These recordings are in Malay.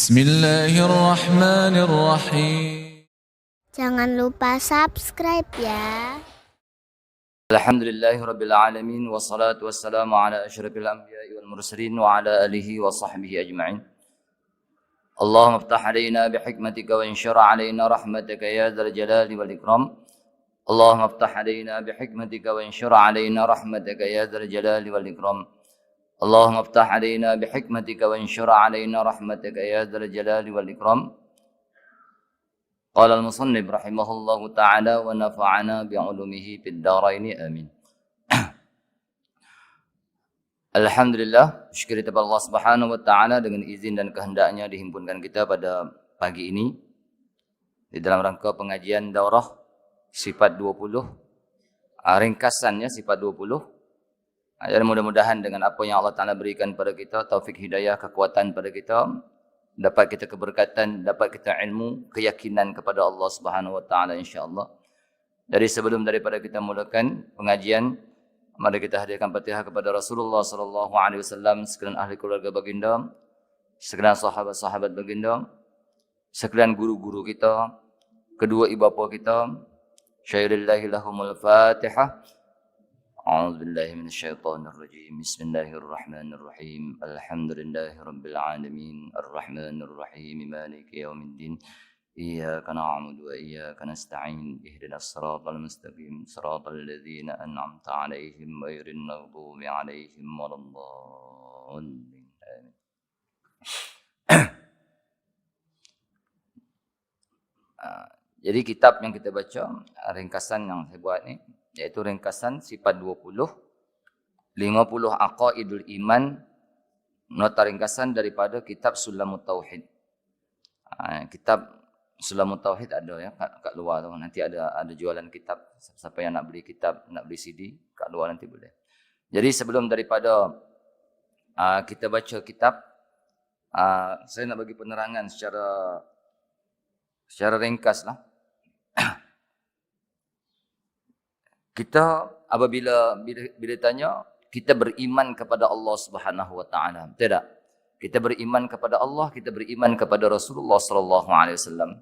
Bismillahirrahmanirrahim. Jangan lupa subscribe ya. Alhamdulillahirrabbilalamin Wassalatu wassalamu ala ashrafil anbiya wal mursalin Wa ala alihi wa sahbihi ajma'in Allahumma alayna bihikmatika wa alayna ya jalali wal ikram Allahumma alayna bihikmatika wa alayna ya jalali wal ikram اللهم افتح علينا بحكمتك وانشر علينا رحمتك يا ذا الجلال والإكرام قال المصنف رحمه الله تعالى ونفعنا بعلومه في الدارين آمين Alhamdulillah, syukur kita kepada Allah Subhanahu wa taala dengan izin dan kehendaknya dihimpunkan kita pada pagi ini di dalam rangka pengajian daurah sifat 20 ah, ringkasannya sifat 20 Ah, dan mudah-mudahan dengan apa yang Allah Taala berikan pada kita taufik hidayah kekuatan pada kita dapat kita keberkatan dapat kita ilmu keyakinan kepada Allah Subhanahu wa taala insyaallah dari sebelum daripada kita mulakan pengajian Mari kita hadirkan Fatihah kepada Rasulullah sallallahu alaihi wasallam, sekalian ahli keluarga baginda, sekalian sahabat-sahabat baginda, sekalian guru-guru kita, kedua ibu bapa kita. Syairillah lahumul Fatihah. أعوذ بالله من الشيطان الرجيم. بسم الله الرحمن الرحيم. الحمد لله رب العالمين. الرحمن الرحيم. مالك يوم الدين. إياك نعبد وإياك نستعين. اهدنا الصراط المستقيم. صراط الذين أنعمت عليهم غير المغضوب عليهم ولا الضالين. آمين. Ah, Jadi kitab yang kita baca, ringkasan yang saya buat ni, iaitu ringkasan sifat 20, 50 aqaidul iman, nota ringkasan daripada kitab Sulamut Tauhid. Ah, Kitab Sulamut Tauhid ada ya kat, kat luar tu. Nanti ada ada jualan kitab. Siapa yang nak beli kitab, nak beli CD, kat luar nanti boleh. Jadi sebelum daripada uh, kita baca kitab, uh, saya nak bagi penerangan secara secara ringkas lah. Kita apabila bila, bila tanya, kita beriman kepada Allah Subhanahu Wa Taala. Tak? Kita beriman kepada Allah, kita beriman kepada Rasulullah sallallahu alaihi wasallam.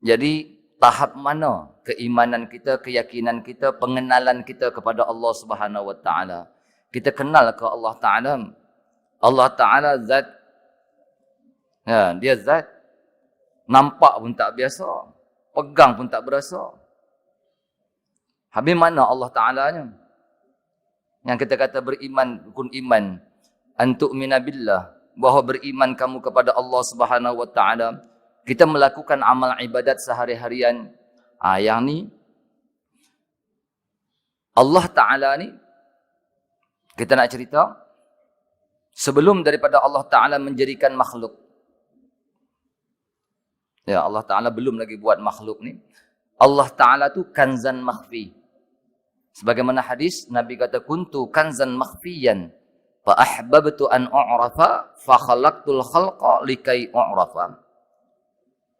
Jadi tahap mana keimanan kita, keyakinan kita, pengenalan kita kepada Allah Subhanahu wa taala? Kita kenal ke Allah Taala? Allah Taala zat ya, dia zat nampak pun tak biasa, pegang pun tak berasa. Habis mana Allah Taala-nya? Yang kita kata beriman, rukun iman, antuk minabillah, bahawa beriman kamu kepada Allah Subhanahu wa taala, kita melakukan amal ibadat sehari-harian. Ah yang ni Allah taala ni kita nak cerita sebelum daripada Allah taala menjadikan makhluk. Ya Allah taala belum lagi buat makhluk ni. Allah taala tu kanzan makhfi. Sebagaimana hadis Nabi kata kuntu kanzan makhfiyan fa ahbabtu an u'rafa fa khalaqtul khalqa likai u'rafa.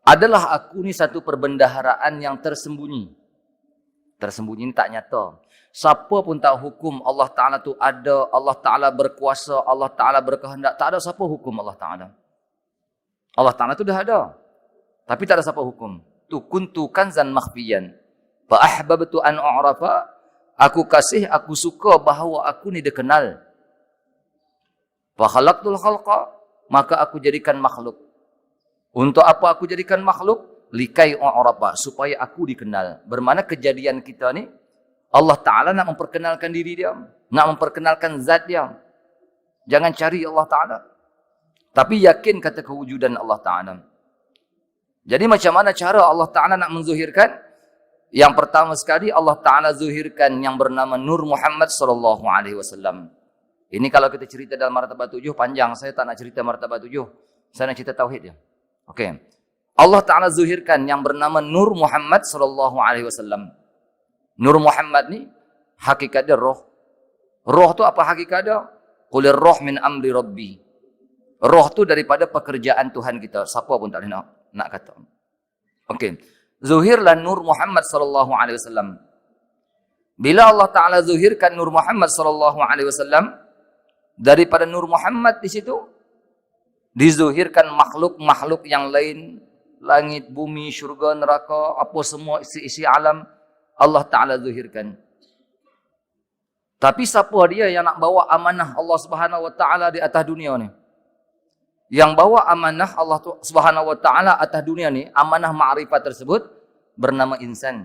Adalah aku ni satu perbendaharaan yang tersembunyi. Tersembunyi ni tak nyata. Siapa pun tak hukum Allah taala tu ada Allah taala berkuasa Allah taala berkehendak. Tak ada siapa hukum Allah taala. Allah taala tu dah ada. Tapi tak ada siapa hukum. Tu kuntu kanzan makhfiyan fa ahbabtu an u'rafa aku kasih aku suka bahawa aku ni dikenal Fa khalaqtul khalqa maka aku jadikan makhluk. Untuk apa aku jadikan makhluk? Likai u'rafa supaya aku dikenal. Bermakna kejadian kita ni Allah Taala nak memperkenalkan diri dia, nak memperkenalkan zat dia. Jangan cari Allah Taala. Tapi yakin kata kewujudan Allah Taala. Jadi macam mana cara Allah Taala nak menzuhirkan? Yang pertama sekali Allah Taala zuhirkan yang bernama Nur Muhammad sallallahu alaihi wasallam. Ini kalau kita cerita dalam martabat tujuh, panjang. Saya tak nak cerita martabat tujuh. Saya nak cerita tauhid je. Okey. Allah Ta'ala zuhirkan yang bernama Nur Muhammad sallallahu alaihi wasallam. Nur Muhammad ni hakikat dia roh. Roh tu apa hakikat dia? Qulir roh min amri rabbi. Roh tu daripada pekerjaan Tuhan kita. Siapa pun tak boleh nak, nak kata. Okey. Zuhirlah Nur Muhammad sallallahu alaihi wasallam. Bila Allah Ta'ala zuhirkan Nur Muhammad sallallahu alaihi wasallam, daripada Nur Muhammad di situ Dizuhirkan makhluk-makhluk yang lain, langit, bumi, syurga, neraka, apa semua isi-isi alam, Allah Ta'ala zuhirkan. Tapi siapa dia yang nak bawa amanah Allah Subhanahu Wa Ta'ala di atas dunia ni? yang bawa amanah Allah Subhanahu wa taala atas dunia ni amanah ma'rifat tersebut bernama insan.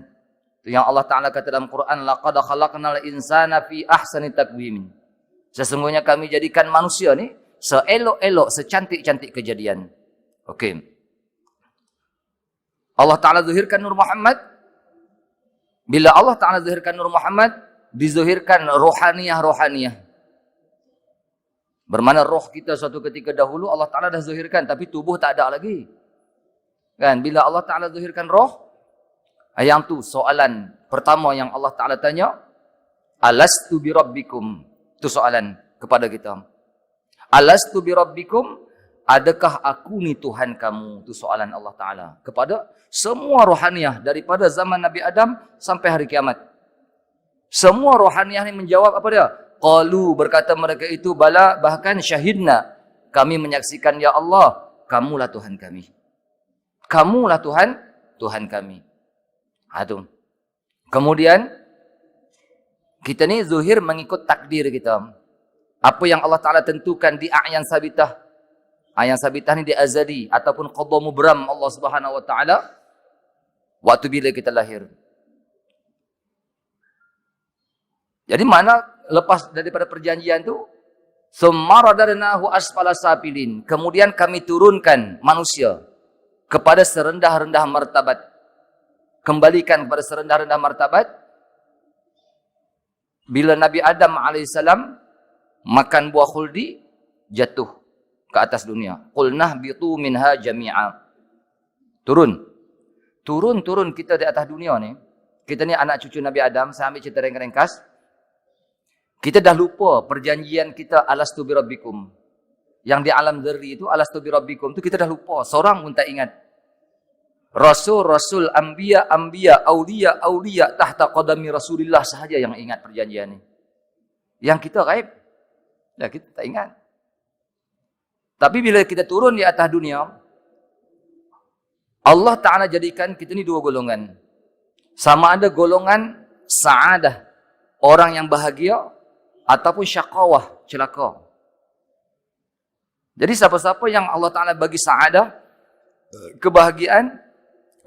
Yang Allah taala kata dalam Quran laqad khalaqnal insana fi ahsani taqwim sesungguhnya kami jadikan manusia ni seelok-elok secantik-cantik kejadian. Okey. Allah taala zahirkan nur Muhammad. Bila Allah taala zahirkan nur Muhammad dizahirkan rohaniah-rohaniah. Bermana roh kita suatu ketika dahulu Allah Ta'ala dah zuhirkan, tapi tubuh tak ada lagi. Kan? Bila Allah Ta'ala zuhirkan roh, yang tu soalan pertama yang Allah Ta'ala tanya, Alastu bi rabbikum? Itu soalan kepada kita. Alastu bi rabbikum? Adakah aku ni Tuhan kamu? Itu soalan Allah Ta'ala. Kepada semua rohaniah daripada zaman Nabi Adam sampai hari kiamat. Semua rohaniah ni menjawab apa dia? Qalu berkata mereka itu bala bahkan syahidna. Kami menyaksikan ya Allah, kamulah Tuhan kami. Kamulah Tuhan, Tuhan kami. Ha tu. Kemudian kita ni zuhir mengikut takdir kita. Apa yang Allah Taala tentukan di a'yan sabitah. A'yan sabitah ni di azali ataupun qadha mubram Allah Subhanahu wa taala waktu bila kita lahir. Jadi mana lepas daripada perjanjian tu summaradnahu asfala safilin. Kemudian kami turunkan manusia kepada serendah-rendah martabat. Kembalikan kepada serendah-rendah martabat. Bila Nabi Adam AS makan buah khuldi, jatuh ke atas dunia. Qulnah bitu minha jami'a. Turun. Turun-turun kita di atas dunia ni. Kita ni anak cucu Nabi Adam. Saya ambil cerita ringkas. Kita dah lupa perjanjian kita alastu bi rabbikum. Yang di alam dzarri itu alastu bi rabbikum tu kita dah lupa. Seorang pun tak ingat. Rasul, Rasul, Ambiya, Ambiya, Aulia, Aulia tahta qadami Rasulullah sahaja yang ingat perjanjian ini. Yang kita gaib. Ya, kita tak ingat. Tapi bila kita turun di atas dunia, Allah Ta'ala jadikan kita ni dua golongan. Sama ada golongan sa'adah. Orang yang bahagia ataupun syakawah, celaka. Jadi siapa-siapa yang Allah Ta'ala bagi saadah, kebahagiaan,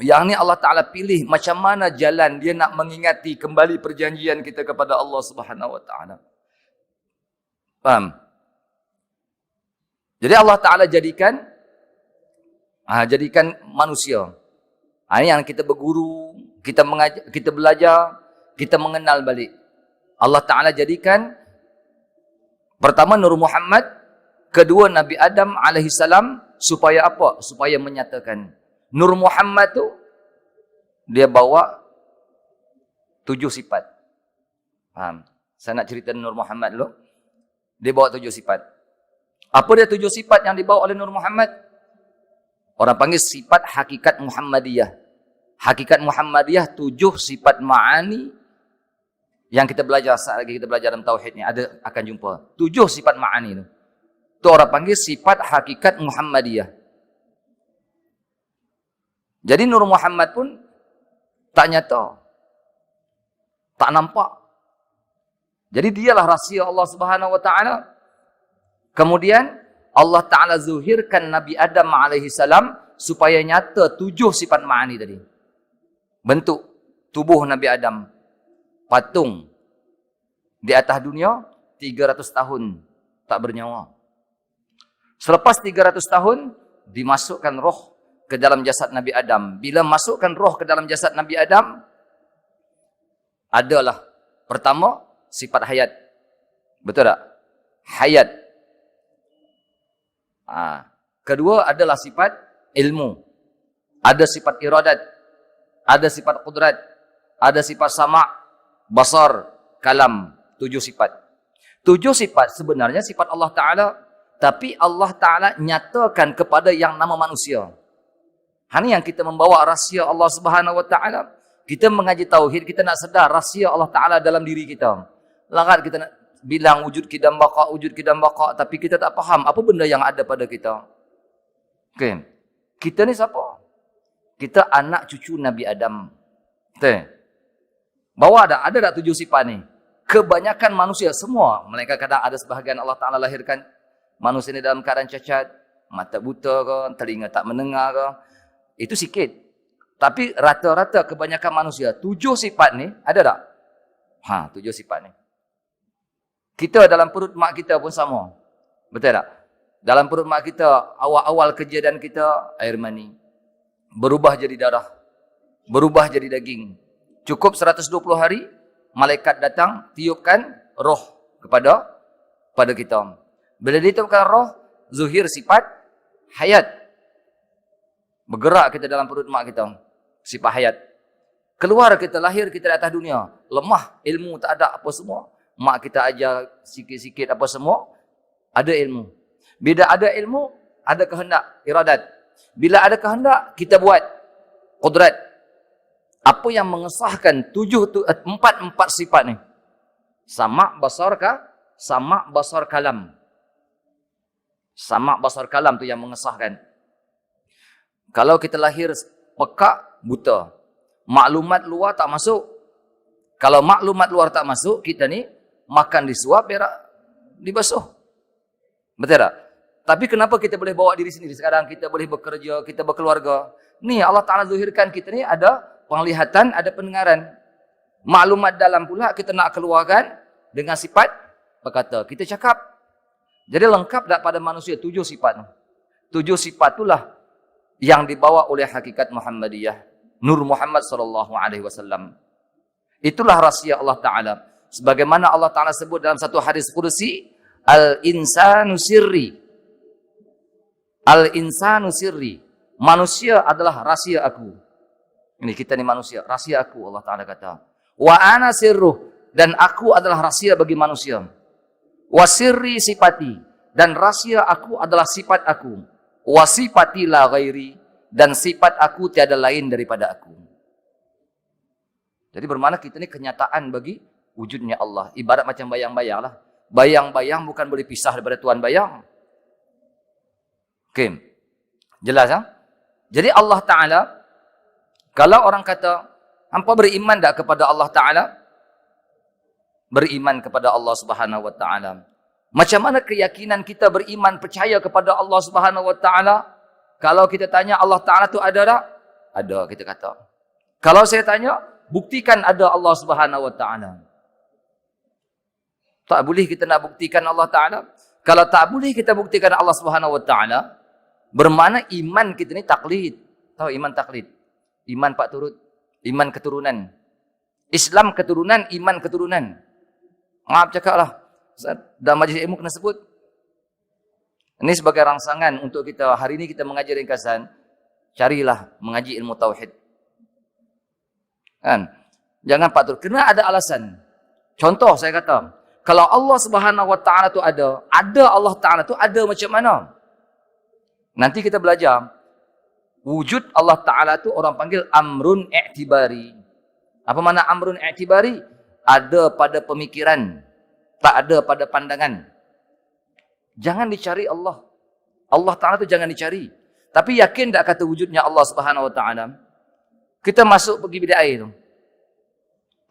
yang ni Allah Ta'ala pilih macam mana jalan dia nak mengingati kembali perjanjian kita kepada Allah Subhanahu Wa Ta'ala. Faham? Jadi Allah Ta'ala jadikan, ha, jadikan manusia. Ha, yang kita berguru, kita mengajar, kita belajar, kita mengenal balik. Allah Ta'ala jadikan Pertama Nur Muhammad, kedua Nabi Adam alaihi salam supaya apa? Supaya menyatakan Nur Muhammad tu dia bawa tujuh sifat. Faham? Saya nak cerita Nur Muhammad dulu. Dia bawa tujuh sifat. Apa dia tujuh sifat yang dibawa oleh Nur Muhammad? Orang panggil sifat hakikat Muhammadiyah. Hakikat Muhammadiyah tujuh sifat ma'ani yang kita belajar saat lagi kita belajar dalam tauhid ni ada akan jumpa tujuh sifat ma'ani tu. Tu orang panggil sifat hakikat Muhammadiyah. Jadi Nur Muhammad pun tak nyata. Tak nampak. Jadi dialah rahsia Allah Subhanahu wa taala. Kemudian Allah Taala zuhirkan Nabi Adam alaihi salam supaya nyata tujuh sifat ma'ani tadi. Bentuk tubuh Nabi Adam patung di atas dunia 300 tahun tak bernyawa. Selepas 300 tahun dimasukkan roh ke dalam jasad Nabi Adam. Bila masukkan roh ke dalam jasad Nabi Adam adalah pertama sifat hayat. Betul tak? Hayat. Ha. Kedua adalah sifat ilmu. Ada sifat iradat. Ada sifat kudrat. Ada sifat sama' basar, kalam, tujuh sifat. Tujuh sifat sebenarnya sifat Allah Ta'ala. Tapi Allah Ta'ala nyatakan kepada yang nama manusia. Ini yang kita membawa rahsia Allah Subhanahu Wa Ta'ala. Kita mengaji tauhid, kita nak sedar rahsia Allah Ta'ala dalam diri kita. Larat kita nak bilang wujud kidam baka, wujud kidam baka. Tapi kita tak faham apa benda yang ada pada kita. Okay. Kita ni siapa? Kita anak cucu Nabi Adam. Betul? Bawa ada, ada tak tujuh sifat ni? Kebanyakan manusia, semua. Mereka kadang ada sebahagian Allah Ta'ala lahirkan manusia ni dalam keadaan cacat, mata buta ke, telinga tak mendengar ke. Itu sikit. Tapi rata-rata kebanyakan manusia, tujuh sifat ni, ada tak? Ha, tujuh sifat ni. Kita dalam perut mak kita pun sama. Betul tak? Dalam perut mak kita, awal-awal kejadian kita, air mani. Berubah jadi darah. Berubah jadi daging. Cukup 120 hari, malaikat datang, tiupkan roh kepada pada kita. Bila ditiupkan roh, zuhir sifat, hayat. Bergerak kita dalam perut mak kita. Sifat hayat. Keluar kita lahir kita di atas dunia. Lemah, ilmu tak ada apa semua. Mak kita ajar sikit-sikit apa semua. Ada ilmu. Bila ada ilmu, ada kehendak, iradat. Bila ada kehendak, kita buat kudrat. Apa yang mengesahkan tujuh tu, eh, empat empat sifat ni? Sama basar ka? Sama basar kalam. Sama basar kalam tu yang mengesahkan. Kalau kita lahir pekak, buta. Maklumat luar tak masuk. Kalau maklumat luar tak masuk, kita ni makan disuap, berak dibasuh. Betul tak? Tapi kenapa kita boleh bawa diri sendiri sekarang? Kita boleh bekerja, kita berkeluarga. Ni Allah Ta'ala zuhirkan kita ni ada penglihatan, ada pendengaran. Maklumat dalam pula kita nak keluarkan dengan sifat berkata. Kita cakap. Jadi lengkap tak pada manusia tujuh sifat. Tujuh sifat itulah yang dibawa oleh hakikat Muhammadiyah. Nur Muhammad sallallahu alaihi wasallam. Itulah rahsia Allah Taala. Sebagaimana Allah Taala sebut dalam satu hadis kursi, al-insanu sirri. Al-insanu sirri. Manusia adalah rahsia aku. Ini kita ni manusia, rahsia aku Allah Taala kata. Wa ana sirruh dan aku adalah rahsia bagi manusia. Wa sirri sifati dan rahsia aku adalah sifat aku. Wa sifati la ghairi dan sifat aku tiada lain daripada aku. Jadi bermakna kita ni kenyataan bagi wujudnya Allah. Ibarat macam bayang-bayang lah. Bayang-bayang bukan boleh pisah daripada Tuhan bayang. Okay. Jelas ha? Jadi Allah Ta'ala, kalau orang kata, hampa beriman tak kepada Allah Ta'ala? Beriman kepada Allah Subhanahu Wa Ta'ala. Macam mana keyakinan kita beriman, percaya kepada Allah Subhanahu Wa Ta'ala? Kalau kita tanya Allah Ta'ala tu ada tak? Ada kita kata. Kalau saya tanya, buktikan ada Allah Subhanahu Wa Ta'ala. Tak boleh kita nak buktikan Allah Ta'ala. Kalau tak boleh kita buktikan Allah Subhanahu Wa Ta'ala, bermakna iman kita ni taklid. Tahu iman taklid? Iman pak turut. Iman keturunan. Islam keturunan, iman keturunan. Maaf cakap lah. Dalam majlis ilmu kena sebut. Ini sebagai rangsangan untuk kita hari ini kita mengajar ringkasan. Carilah mengaji ilmu tauhid. Kan? Jangan patut. Kena ada alasan. Contoh saya kata. Kalau Allah subhanahu wa ta'ala tu ada. Ada Allah ta'ala tu ada macam mana? Nanti kita belajar. Wujud Allah ta'ala tu orang panggil amrun i'tibari. Apa mana amrun i'tibari? Ada pada pemikiran. Tak ada pada pandangan. Jangan dicari Allah. Allah Ta'ala tu jangan dicari. Tapi yakin tak kata wujudnya Allah Subhanahu Wa Ta'ala? Kita masuk pergi bilik air tu.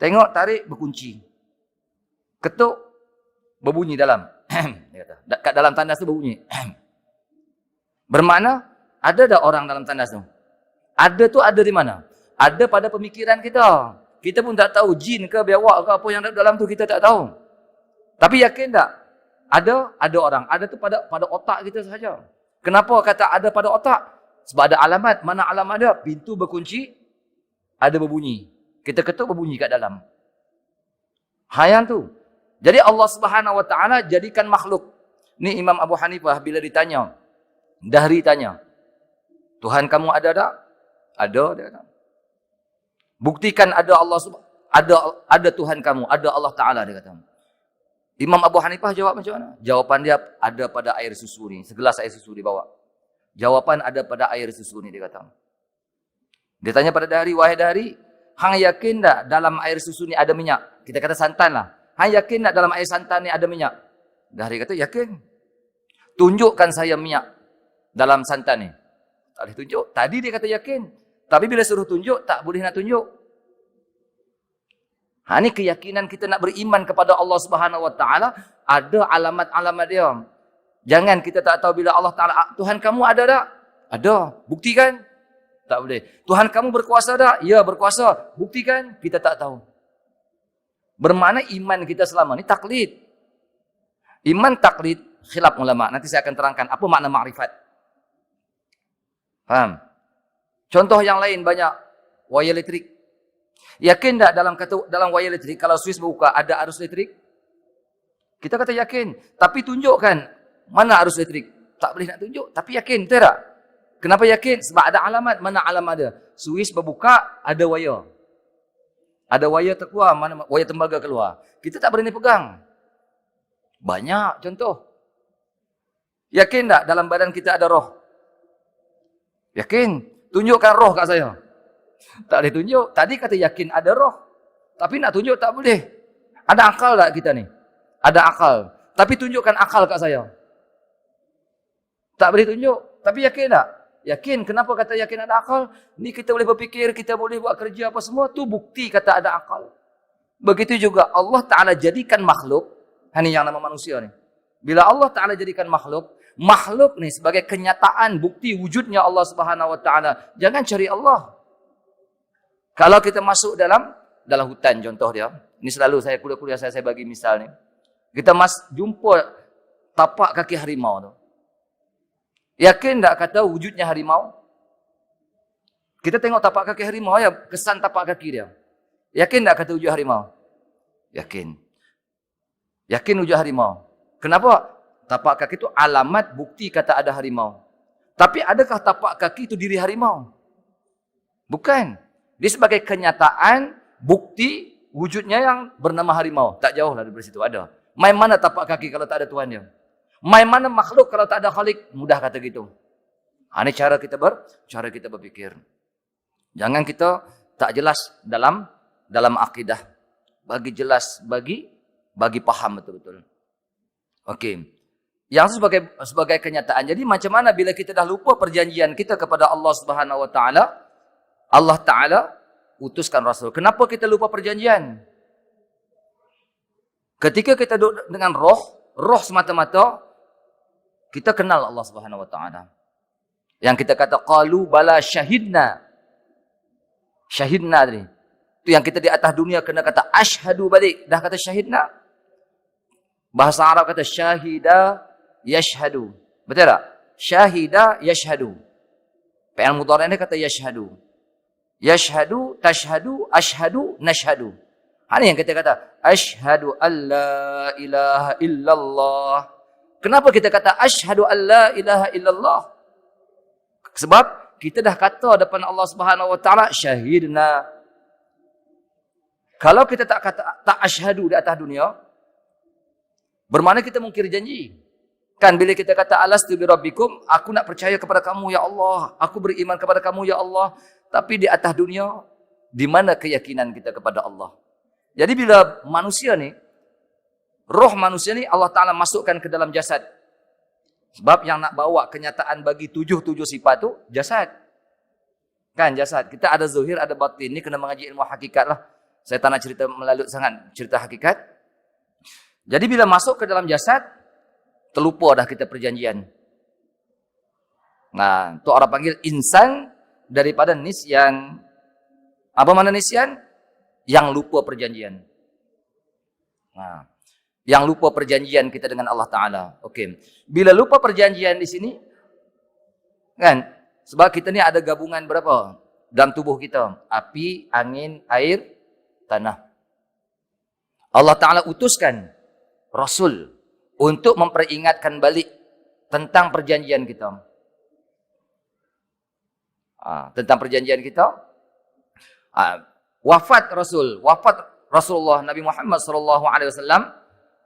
Tengok, tarik, berkunci. Ketuk, berbunyi dalam. Dia kata. Kat dalam tandas tu berbunyi. Bermakna, ada tak orang dalam tandas tu? Ada tu ada di mana? Ada pada pemikiran kita. Kita pun tak tahu jin ke biawak ke apa yang ada dalam tu kita tak tahu. Tapi yakin tak? Ada, ada orang. Ada tu pada pada otak kita sahaja. Kenapa kata ada pada otak? Sebab ada alamat. Mana alamat dia? Pintu berkunci, ada berbunyi. Kita ketuk berbunyi kat dalam. Hayang tu. Jadi Allah Subhanahu Wa Taala jadikan makhluk. Ni Imam Abu Hanifah bila ditanya, Dahri tanya, Tuhan kamu ada tak? Ada, dia kata. Buktikan ada Allah ada ada Tuhan kamu, ada Allah Taala dia kata. Imam Abu Hanifah jawab macam mana? Jawapan dia ada pada air susu ni. Segelas air susu dibawa. Jawapan ada pada air susu ni dia kata. Dia tanya pada Dahri, wahai Dahri, hang yakin tak dalam air susu ni ada minyak? Kita kata santan lah. Hang yakin tak dalam air santan ni ada minyak? Dahri kata, yakin. Tunjukkan saya minyak dalam santan ni. Tak boleh tunjuk. Tadi dia kata yakin. Tapi bila suruh tunjuk, tak boleh nak tunjuk. Ha ni keyakinan kita nak beriman kepada Allah Subhanahu Wa Taala ada alamat-alamat dia. Jangan kita tak tahu bila Allah Taala Tuhan kamu ada tak? Ada. Buktikan? Tak boleh. Tuhan kamu berkuasa tak? Ya, berkuasa. Buktikan? Kita tak tahu. Bermakna iman kita selama ni taklid. Iman taklid khilaf ulama. Nanti saya akan terangkan apa makna makrifat. Faham? Contoh yang lain banyak. Wire elektrik. Yakin tak dalam kata dalam wire elektrik kalau switch berbuka ada arus elektrik? Kita kata yakin. Tapi tunjukkan mana arus elektrik. Tak boleh nak tunjuk. Tapi yakin. Betul tak? Kenapa yakin? Sebab ada alamat. Mana alamat ada? Switch berbuka, ada wire. Ada wire terkeluar, mana wire tembaga keluar. Kita tak berani pegang. Banyak contoh. Yakin tak dalam badan kita ada roh? Yakin? Tunjukkan roh kat saya. Tak boleh tunjuk. Tadi kata yakin ada roh. Tapi nak tunjuk tak boleh. Ada akal tak kita ni? Ada akal. Tapi tunjukkan akal kat saya. Tak boleh tunjuk. Tapi yakin tak? Yakin. Kenapa kata yakin ada akal? Ni kita boleh berfikir, kita boleh buat kerja apa semua. Tu bukti kata ada akal. Begitu juga Allah Ta'ala jadikan makhluk. Ini yang nama manusia ni. Bila Allah Ta'ala jadikan makhluk. Makhluk ni sebagai kenyataan bukti wujudnya Allah Subhanahu Wa Ta'ala. Jangan cari Allah. Kalau kita masuk dalam dalam hutan contoh dia. Ini selalu saya kuliah-kuliah saya, saya bagi misal ni. Kita mas jumpa tapak kaki harimau tu. Yakin tak kata wujudnya harimau? Kita tengok tapak kaki harimau ya, kesan tapak kaki dia. Yakin tak kata wujud harimau? Yakin. Yakin wujud harimau. Kenapa? Tapak kaki itu alamat bukti kata ada harimau. Tapi adakah tapak kaki itu diri harimau? Bukan. Dia sebagai kenyataan bukti wujudnya yang bernama harimau. Tak jauh lah dari situ ada. Main mana tapak kaki kalau tak ada Tuhan dia? Main mana makhluk kalau tak ada khalik? Mudah kata gitu. Ha, ini cara kita ber, cara kita berfikir. Jangan kita tak jelas dalam dalam akidah. Bagi jelas, bagi bagi paham betul-betul. Okey. Yang sebagai sebagai kenyataan. Jadi macam mana bila kita dah lupa perjanjian kita kepada Allah Subhanahu Wa Taala? Allah Taala utuskan Rasul. Kenapa kita lupa perjanjian? Ketika kita duduk dengan roh, roh semata-mata, kita kenal Allah Subhanahu Wa Taala. Yang kita kata qalu bala syahidna. Syahidna tadi. Itu yang kita di atas dunia kena kata ashadu balik. Dah kata syahidna. Bahasa Arab kata syahida yashhadu. Betul tak? Syahida yashhadu. Fi'il mudhari' ini kata yashhadu. Yashhadu, tashhadu, ashhadu, nashhadu. Ini yang kita kata. Ashhadu an la ilaha illallah. Kenapa kita kata ashhadu an la ilaha illallah? Sebab kita dah kata depan Allah Subhanahu wa taala syahidna. Kalau kita tak kata tak ashhadu di atas dunia, bermakna kita mungkir janji. Kan bila kita kata alastu bi rabbikum, aku nak percaya kepada kamu ya Allah, aku beriman kepada kamu ya Allah, tapi di atas dunia di mana keyakinan kita kepada Allah? Jadi bila manusia ni, roh manusia ni Allah Ta'ala masukkan ke dalam jasad. Sebab yang nak bawa kenyataan bagi tujuh-tujuh sifat tu, jasad. Kan jasad. Kita ada zuhir, ada batin. Ni kena mengaji ilmu hakikat lah. Saya tak nak cerita melalui sangat cerita hakikat. Jadi bila masuk ke dalam jasad, terlupa dah kita perjanjian. Nah, tu orang panggil insan daripada nisyan. Apa mana nisyan? yang lupa perjanjian. Nah, yang lupa perjanjian kita dengan Allah Taala. Okey. Bila lupa perjanjian di sini kan? Sebab kita ni ada gabungan berapa dalam tubuh kita? Api, angin, air, tanah. Allah Taala utuskan rasul untuk memperingatkan balik tentang perjanjian kita. Ah, tentang perjanjian kita. Ah, wafat Rasul, wafat Rasulullah Nabi Muhammad sallallahu alaihi wasallam,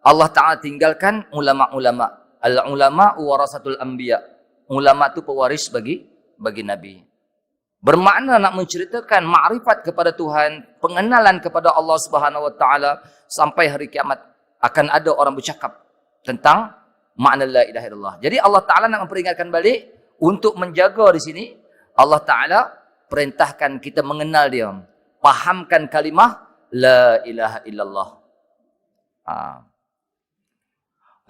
Allah Taala tinggalkan ulama-ulama. Al-ulama warasatul anbiya. Ulama itu pewaris bagi bagi nabi. Bermakna nak menceritakan makrifat kepada Tuhan, pengenalan kepada Allah Subhanahu wa taala sampai hari kiamat akan ada orang bercakap tentang makna la ilaha illallah. Jadi Allah Taala nak memperingatkan balik untuk menjaga di sini Allah Ta'ala perintahkan kita mengenal dia. Pahamkan kalimah La ilaha illallah. Ha.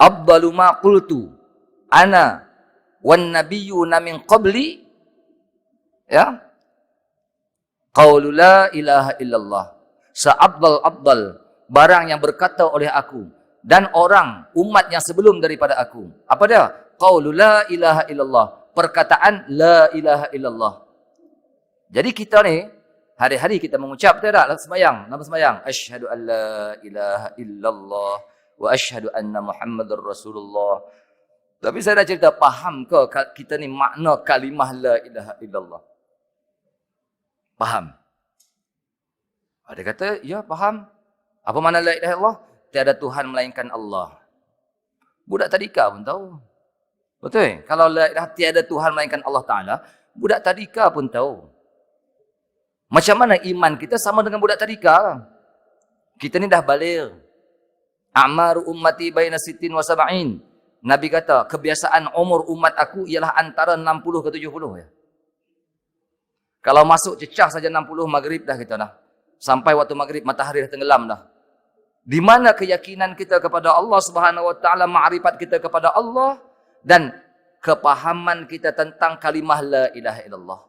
Abbalu ma qultu ana wan nabiyyuna min qabli ya qaulu la ilaha illallah sa'abdal abdal barang yang berkata oleh aku dan orang umat yang sebelum daripada aku. Apa dia? Qaulu la ilaha illallah. Perkataan la ilaha illallah. Jadi kita ni hari-hari kita mengucap betul tak? Sembahyang nama sembahyang asyhadu an la ilaha illallah wa asyhadu anna muhammadar rasulullah. Tapi saya dah cerita faham ke kita ni makna kalimah la ilaha illallah? Faham. Ada kata ya faham. Apa makna la ilaha illallah tiada tuhan melainkan Allah budak tadika pun tahu betul kalau la ilaha tiada tuhan melainkan Allah taala budak tadika pun tahu macam mana iman kita sama dengan budak tadika kita ni dah balik A'maru ummati baina sittin wa sab'in. Nabi kata, kebiasaan umur umat aku ialah antara 60 ke 70 ya. Kalau masuk cecah saja 60 maghrib dah kita dah. Sampai waktu maghrib matahari dah tenggelam dah. Di mana keyakinan kita kepada Allah Subhanahu wa taala, ma'rifat kita kepada Allah dan kepahaman kita tentang kalimah la ilaha illallah.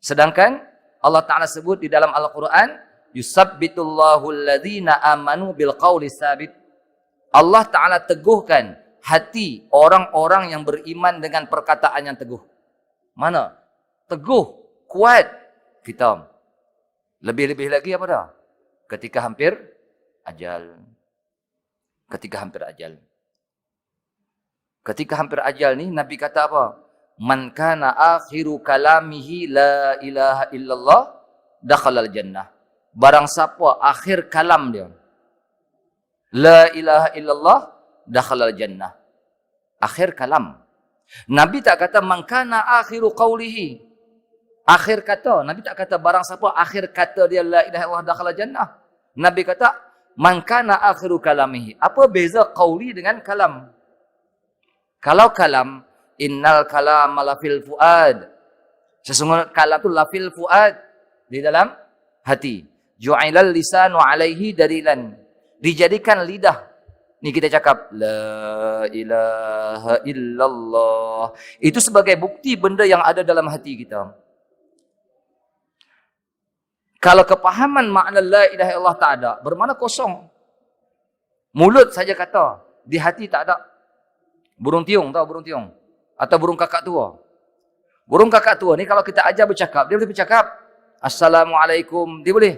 Sedangkan Allah Taala sebut di dalam Al-Quran, yusabbitullahu alladhina amanu bil qawli sabit Allah Ta'ala teguhkan hati orang-orang yang beriman dengan perkataan yang teguh. Mana? Teguh, kuat. Kita. Lebih-lebih lagi apa dah? Ketika hampir ajal. Ketika hampir ajal. Ketika hampir ajal ni, Nabi kata apa? Man kana akhiru kalamihi la ilaha illallah dakhalal jannah. Barang siapa akhir kalam dia, La ilaha illallah dakhala jannah. Akhir kalam. Nabi tak kata mangkana akhiru qawlihi. Akhir kata. Nabi tak kata barang siapa akhir kata dia la ilaha illallah dakhala jannah. Nabi kata mangkana akhiru kalamihi. Apa beza qawli dengan kalam? Kalau kalam innal kalam lafil fuad. Sesungguhnya kalam tu lafil fuad di dalam hati. Ju'ilal lisanu alaihi darilan dijadikan lidah. Ni kita cakap la ilaha illallah. Itu sebagai bukti benda yang ada dalam hati kita. Kalau kepahaman makna la ilaha illallah tak ada, bermakna kosong. Mulut saja kata, di hati tak ada. Burung tiung tahu burung tiung atau burung kakak tua. Burung kakak tua ni kalau kita ajar bercakap, dia boleh bercakap. Assalamualaikum, dia boleh.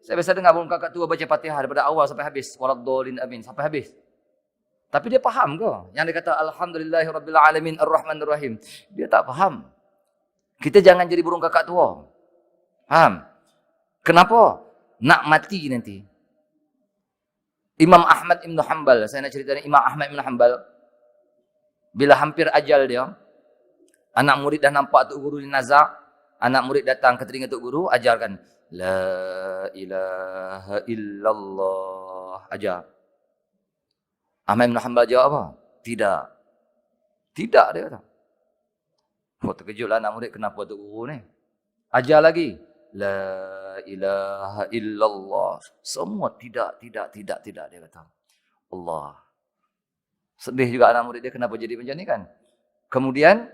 Saya biasa dengar burung kakak tua baca Fatihah daripada awal sampai habis. Waladdallin amin sampai habis. Tapi dia faham ke? Yang dia kata alhamdulillahirabbil alamin arrahmanir rahim. Dia tak faham. Kita jangan jadi burung kakak tua. Faham? Kenapa? Nak mati nanti. Imam Ahmad Ibn Hanbal, saya nak cerita ni Imam Ahmad Ibn Hanbal bila hampir ajal dia, anak murid dah nampak tok guru ni nazak, anak murid datang ke telinga tok guru ajarkan La ilaha illallah. Ajar. Ahmad bin Hanbal jawab apa? Tidak. Tidak dia kata. Oh, terkejutlah anak murid kenapa tu guru ni. Ajar lagi. La ilaha illallah. Semua tidak, tidak, tidak, tidak dia kata. Allah. Sedih juga anak murid dia kenapa jadi macam ni kan. Kemudian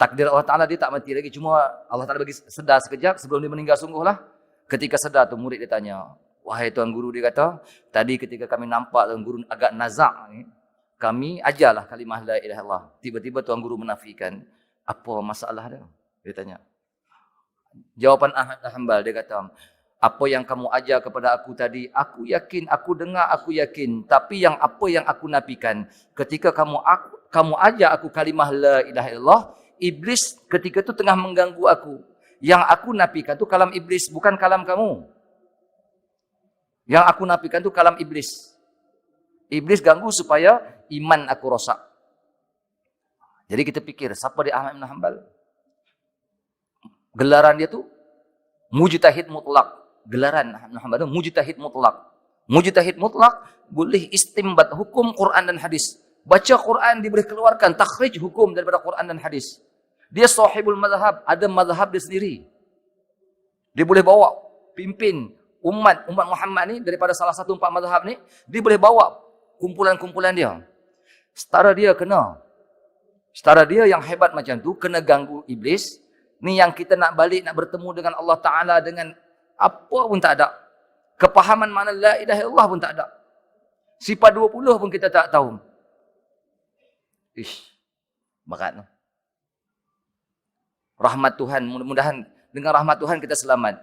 takdir Allah Ta'ala dia tak mati lagi. Cuma Allah Ta'ala bagi sedar sekejap sebelum dia meninggal sungguh lah. Ketika sedar tu murid dia tanya, wahai tuan guru dia kata, tadi ketika kami nampak tuan guru agak nazak ni, kami ajarlah kalimah la ilaha illallah. Tiba-tiba tuan guru menafikan, apa masalah dia? Dia tanya. Jawapan Ahmad Hanbal dia kata, apa yang kamu ajar kepada aku tadi, aku yakin, aku dengar, aku yakin. Tapi yang apa yang aku nafikan, ketika kamu aku, kamu ajar aku kalimah la ilaha illallah, iblis ketika itu tengah mengganggu aku. Yang aku nafikan tu kalam iblis, bukan kalam kamu. Yang aku nafikan tu kalam iblis. Iblis ganggu supaya iman aku rosak. Jadi kita fikir, siapa dia Ahmad bin Hanbal? Gelaran dia tu mujtahid mutlak. Gelaran Ahmad bin Hanbal tu mujtahid mutlak. Mujtahid mutlak boleh istimbat hukum Quran dan hadis. Baca Quran diberi keluarkan takhrij hukum daripada Quran dan hadis. Dia sahibul mazhab, ada mazhab dia sendiri. Dia boleh bawa pimpin umat umat Muhammad ni daripada salah satu empat mazhab ni, dia boleh bawa kumpulan-kumpulan dia. Setara dia kena. Setara dia yang hebat macam tu kena ganggu iblis. Ni yang kita nak balik nak bertemu dengan Allah Taala dengan apa pun tak ada. Kepahaman mana la ilaha illallah pun tak ada. Sifat 20 pun kita tak tahu. Ish. Berat tu. Rahmat Tuhan, mudah-mudahan dengan rahmat Tuhan kita selamat.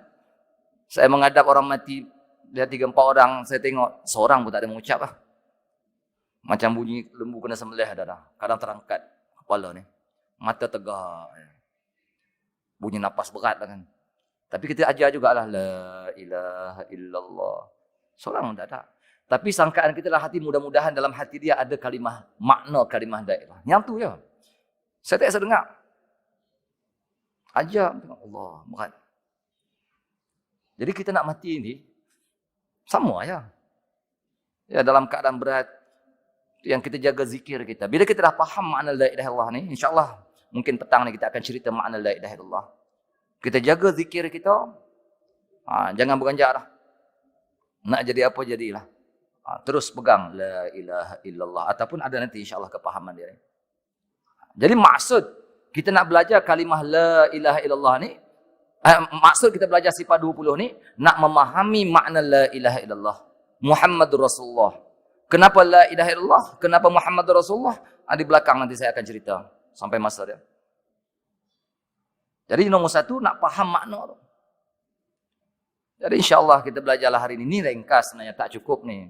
Saya menghadap orang mati, dia tiga empat orang, saya tengok seorang pun tak ada mengucap lah. Macam bunyi lembu kena sembelih dah dah. Kadang terangkat kepala ni. Mata tegak. Bunyi napas berat lah kan. Tapi kita ajar jugalah la ilaha illallah. Seorang tak ada. Tapi sangkaan kita lah hati mudah-mudahan dalam hati dia ada kalimah makna kalimah daerah. Yang tu je. Saya tak rasa dengar. Ajar tengok Allah berat. Jadi kita nak mati ni sama aja. Ya dalam keadaan berat yang kita jaga zikir kita. Bila kita dah faham makna la ilaha illallah ni, insya-Allah mungkin petang ni kita akan cerita makna la ilaha illallah. Kita jaga zikir kita. Ha, jangan beranjak dah. Nak jadi apa jadilah. Ha, terus pegang la ilaha illallah ataupun ada nanti insya-Allah kepahaman dia. Jadi maksud kita nak belajar kalimah la ilaha illallah ni eh, maksud kita belajar sifat 20 ni nak memahami makna la ilaha illallah Muhammadur Rasulullah kenapa la ilaha illallah kenapa Muhammadur Rasulullah ah, di belakang nanti saya akan cerita sampai masa dia jadi nombor satu nak faham makna tu jadi insyaAllah kita belajarlah hari ini. Ini ringkas sebenarnya, tak cukup ni.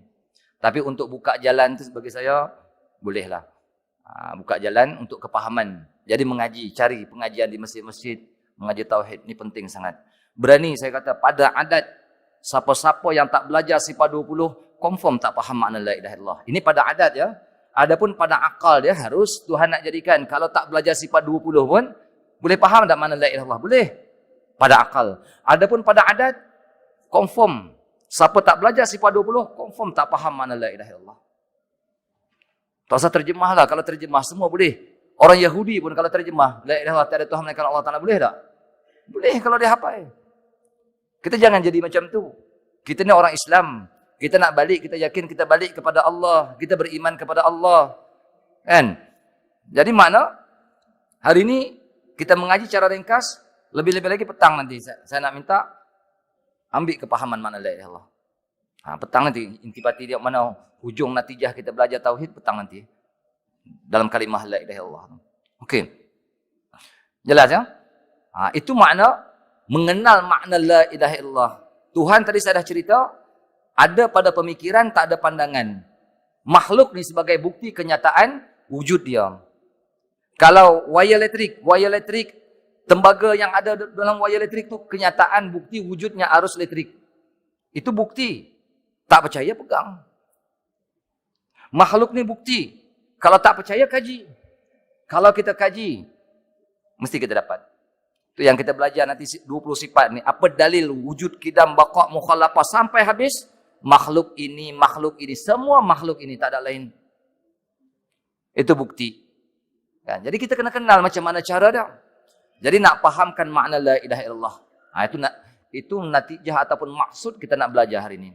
Tapi untuk buka jalan tu sebagai saya, bolehlah. Ha, buka jalan untuk kepahaman. Jadi mengaji, cari pengajian di masjid-masjid, mengaji tauhid ni penting sangat. Berani saya kata pada adat siapa-siapa yang tak belajar sifat 20 confirm tak faham makna la ilaha illallah. Ini pada adat ya. Adapun pada akal dia harus Tuhan nak jadikan kalau tak belajar sifat 20 pun boleh faham tak makna la ilaha illallah? Boleh. Pada akal. Adapun pada adat confirm siapa tak belajar sifat 20 confirm tak faham makna la ilaha illallah. Tak usah terjemah lah. Kalau terjemah semua boleh. Orang Yahudi pun kalau terjemah. La ilaha tiada Tuhan melainkan Allah Ta'ala. Boleh tak? Boleh kalau dia hafal. Kita jangan jadi macam tu. Kita ni orang Islam. Kita nak balik, kita yakin kita balik kepada Allah. Kita beriman kepada Allah. Kan? Jadi mana? Hari ini kita mengaji cara ringkas. Lebih-lebih lagi petang nanti. Saya nak minta ambil kepahaman mana la ilaha Ha, petang nanti intipati dia mana hujung natijah kita belajar tauhid petang nanti. Dalam kalimah la ilaha illallah. Okey. Jelas ya? Ha, itu makna mengenal makna la ilaha illallah. Tuhan tadi saya dah cerita ada pada pemikiran tak ada pandangan. Makhluk ni sebagai bukti kenyataan wujud dia. Kalau wire elektrik, wire elektrik tembaga yang ada dalam wire elektrik tu kenyataan bukti wujudnya arus elektrik. Itu bukti. Tak percaya pegang. Makhluk ni bukti. Kalau tak percaya kaji. Kalau kita kaji mesti kita dapat. Itu yang kita belajar nanti 20 sifat ni. Apa dalil wujud kidam baqa' mukhalafah sampai habis? Makhluk ini, makhluk ini, semua makhluk ini tak ada lain. Itu bukti. Kan? Jadi kita kena kenal macam mana cara dia. Jadi nak fahamkan makna la ilaha illallah. Ha, itu nak itu natijah ataupun maksud kita nak belajar hari ini.